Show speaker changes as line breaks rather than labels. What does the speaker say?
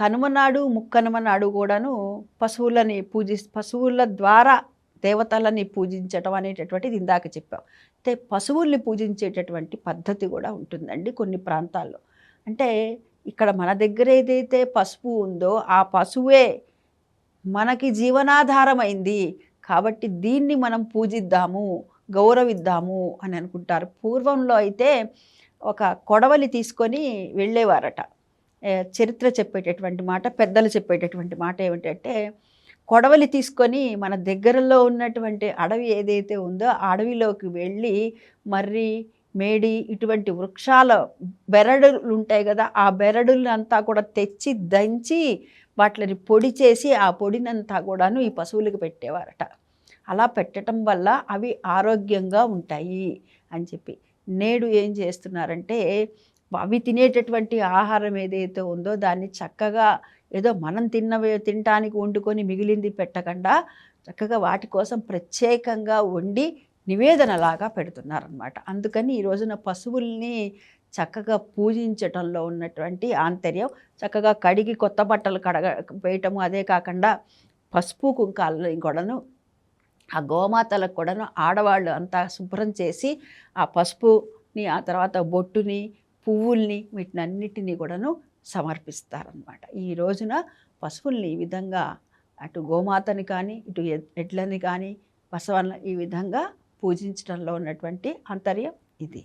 కనుమనాడు ముక్కనుమనాడు కూడాను పశువులని పూజి పశువుల ద్వారా దేవతలని పూజించటం అనేటటువంటిది ఇందాక చెప్పాం. అయితే పశువుల్ని పూజించేటటువంటి పద్ధతి కూడా ఉంటుందండి కొన్ని ప్రాంతాల్లో. అంటే ఇక్కడ మన దగ్గర ఏదైతే పసుపు ఉందో ఆ పశువే మనకి జీవనాధారమైంది కాబట్టి దీన్ని మనం పూజిద్దాము గౌరవిద్దాము అని అనుకుంటారు. పూర్వంలో అయితే ఒక కొడవలి తీసుకొని వెళ్ళేవారట. చరిత్ర చెప్పేటటువంటి మాట పెద్దలు చెప్పేటటువంటి మాట ఏమిటంటే కొడవలి తీసుకొని మన దగ్గరలో ఉన్నటువంటి అడవి ఏదైతే ఉందో ఆ అడవిలోకి వెళ్ళి మర్రి మేడి ఇటువంటి వృక్షాల బెరడులు ఉంటాయి కదా ఆ బెరడులంతా కూడా తెచ్చి దంచి వాటిని పొడి చేసి ఆ పొడినంతా కూడాను ఈ పశువులకు పెట్టేవారట. అలా పెట్టడం వల్ల అవి ఆరోగ్యంగా ఉంటాయి అని చెప్పి. నేడు ఏం చేస్తున్నారంటే అవి తినేటటువంటి ఆహారం ఏదైతే ఉందో దాన్ని చక్కగా ఏదో మనం తిన్న తినటానికి వండుకొని మిగిలింది పెట్టకుండా చక్కగా వాటి కోసం ప్రత్యేకంగా వండి నివేదనలాగా పెడుతున్నారనమాట అందుకని ఈ రోజున పశువుల్ని చక్కగా పూజించటంలో ఉన్నటువంటి ఆంతర్యం చక్కగా కడిగి కొత్త బట్టలు కడగ వేయటము అదే కాకుండా పసుపు కుంకాలని కూడాను ఆ గోమాతలకు కూడాను ఆడవాళ్ళు అంతా శుభ్రం చేసి ఆ పసుపుని ఆ తర్వాత బొట్టుని పువ్వుల్ని వీటినన్నిటినీ కూడాను సమర్పిస్తారనమాట ఈ రోజున పశువుల్ని ఈ విధంగా అటు గోమాతని కానీ ఇటు ఎడ్లని కానీ బసవన్న ఈ విధంగా పూజించడంలో ఉన్నటువంటి ఆంతర్యం ఇది.